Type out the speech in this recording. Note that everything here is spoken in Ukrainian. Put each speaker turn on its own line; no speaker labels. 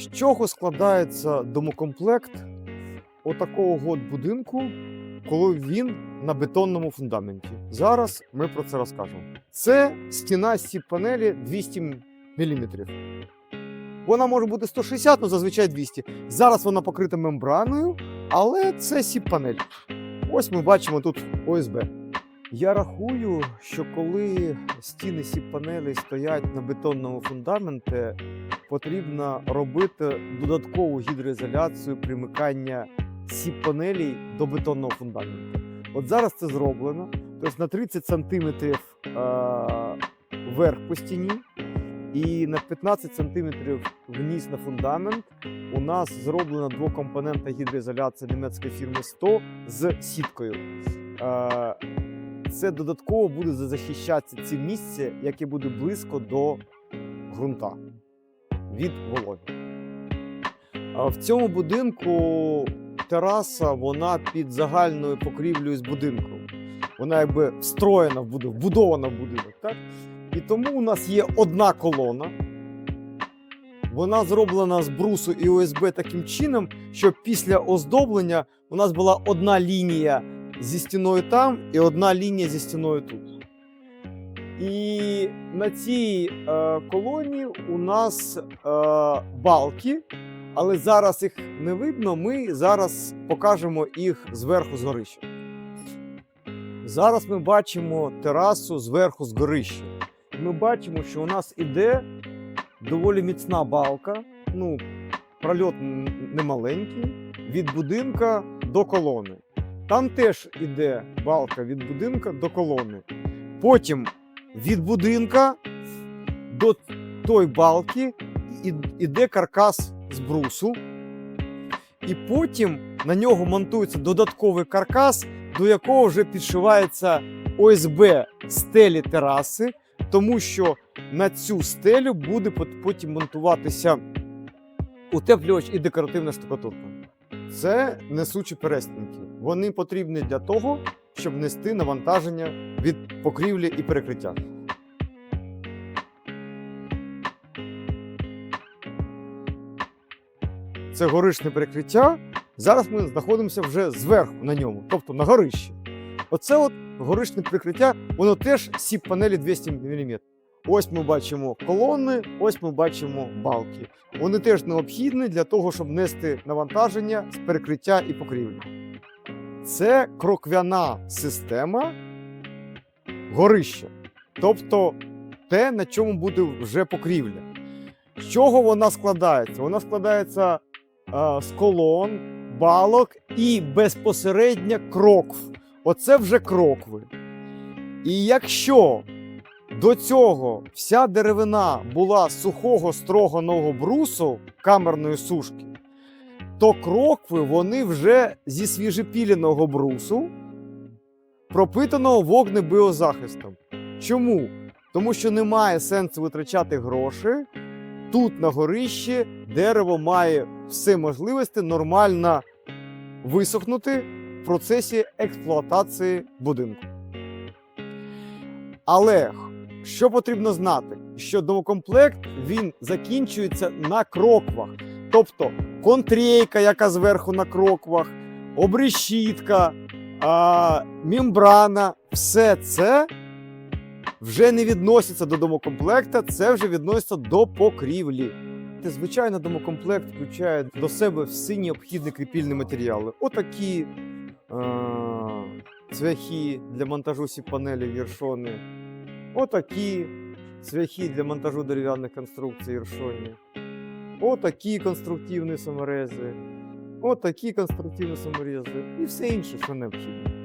З чого складається домокомплект отакого от будинку, коли він на бетонному фундаменті? Зараз ми про це розкажемо. Це стіна з панелі 200 мм. Вона може бути 160, але зазвичай 200. Зараз вона покрита мембраною, але це сіп-панель. Ось ми бачимо тут ОСБ. Я рахую, що коли стіни сіп-панелей стоять на бетонному фундаменті, потрібно робити додаткову гідроізоляцію примикання сіп-панелей до бетонного фундаменту. От зараз це зроблено. Тобто на 30 см е- вверх по стіні і на 15 см вниз на фундамент у нас зроблена двокомпонентна гідроізоляція німецької фірми 100 з сіткою. Е, Це додатково буде захищатися ці місце, яке буде близько до ґрунта від вологи. В цьому будинку тераса вона під загальною покрівлею з будинком. Вона якби встроєна в будинок, вбудована в будинок. Так? І тому у нас є одна колона. Вона зроблена з брусу і ОСБ таким чином, щоб після оздоблення у нас була одна лінія зі стіною там і одна лінія зі стіною тут. І на цій е, колоні у нас е, балки, але зараз їх не видно. Ми зараз покажемо їх зверху з горища. Зараз ми бачимо терасу зверху з горища. Ми бачимо, що у нас іде доволі міцна балка. Ну, прольот немаленький, від будинка до колони. Там теж іде балка від будинка до колони. Потім від будинка до той балки іде каркас з брусу. І потім на нього монтується додатковий каркас, до якого вже підшивається ОСБ стелі тераси, тому що на цю стелю буде потім монтуватися утеплювач і декоративна штукатурка. Це несучі перестінки. Вони потрібні для того, щоб нести навантаження від покрівлі і перекриття. Це горишне перекриття. Зараз ми знаходимося вже зверху на ньому, тобто на горищі. Оце от горишне прикриття, воно теж сіп панелі 200 мм. Ось ми бачимо колони, ось ми бачимо балки. Вони теж необхідні для того, щоб нести навантаження з перекриття і покрівлі. Це кроквяна система горища, тобто те, на чому буде вже покрівля. З чого вона складається? Вона складається е, з колон, балок і безпосередньо крокв. Оце вже крокви. І якщо до цього вся деревина була сухого строганого брусу камерної сушки, то крокви вони вже зі свіжепіленого брусу, пропитаного вогнебіозахистом. Чому? Тому що немає сенсу витрачати гроші. Тут на горищі дерево має все можливості нормально висохнути в процесі експлуатації будинку. Але що потрібно знати? Що домокомплект він закінчується на кроквах. Тобто контрейка, яка зверху на кроквах, обрешітка, а, мембрана, все це вже не відноситься до домокомплекта, це вже відноситься до покрівлі. Звичайно, домокомплект включає до себе всі необхідні кріпільні матеріали. Отакі е- цвяхи для монтажу сіп-панелі віршони, отакі цвяхи для монтажу дерев'яних конструкцій віршоні, отакі конструктивні саморези, отакі конструктивні саморези. І все інше, що необхідно.